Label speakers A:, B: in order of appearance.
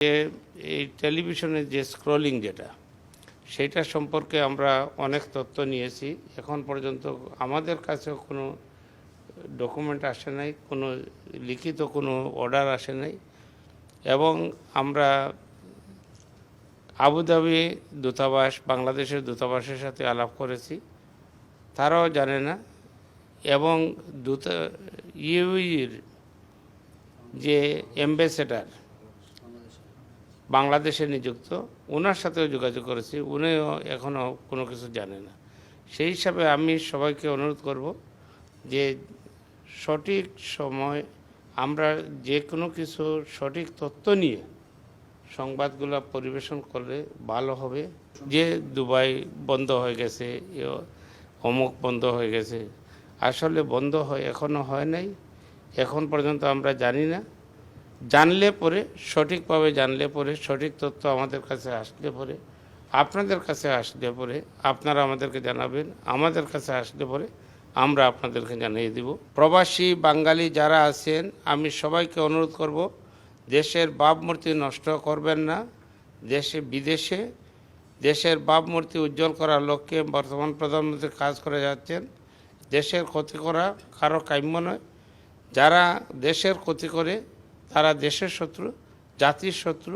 A: যে এই টেলিভিশনের যে স্ক্রলিং যেটা, সেটা সম্পর্কে আমরা অনেক তথ্য নিয়েছি। এখন পর্যন্ত আমাদের কাছেও কোনো ডকুমেন্ট আসে নাই, কোনো লিখিত কোনো অর্ডার আসে নাই। এবং আমরা আবুধাবি দূতাবাস, বাংলাদেশের দূতাবাসের সাথে আলাপ করেছি, তারাও জানে না। এবং দূতা ইউইর যে অ্যাম্বাসেডার বাংলাদেশে নিযুক্ত। ওনার সাথেও যোগাযোগ করেছি। উনিও এখনও কোনো কিছু জানে না। সেই হিসাবে আমি সবাইকে অনুরোধ করব যে সঠিক সময় আমরা যে কোনো কিছু সঠিক তথ্য নিয়ে সংবাদগুলো পরিবেশন করলে ভালো হবে। যে দুবাই বন্ধ হয়ে গেছে অমুক বন্ধ হয়ে গেছে। আসলে বন্ধ হয়, এখনও হয় নাই। এখন পর্যন্ত আমরা জানি না। জানলে পরে, সঠিকভাবে জানলে পরে, সঠিক তথ্য আমাদের কাছে আসলে পরে, আপনাদের কাছে আসলে পরে, আপনারা আমাদেরকে জানাবেন, আমাদের কাছে আসলে পরে আমরা আপনাদেরকে জানিয়ে দিব। প্রবাসী বাঙালি যারা আছেন, আমি সবাইকে অনুরোধ করব, দেশের ভাবমূর্তি নষ্ট করবেন না, দেশে, বিদেশে, দেশের ভাবমূর্তি উজ্জ্বল করার লক্ষ্যে বর্তমান প্রধানমন্ত্রী কাজ করে যাচ্ছেন। দেশের ক্ষতি করা কারও কাম্য নয়। যারা দেশের ক্ষতি করে তারা দেশের শত্রু জাতির শত্রু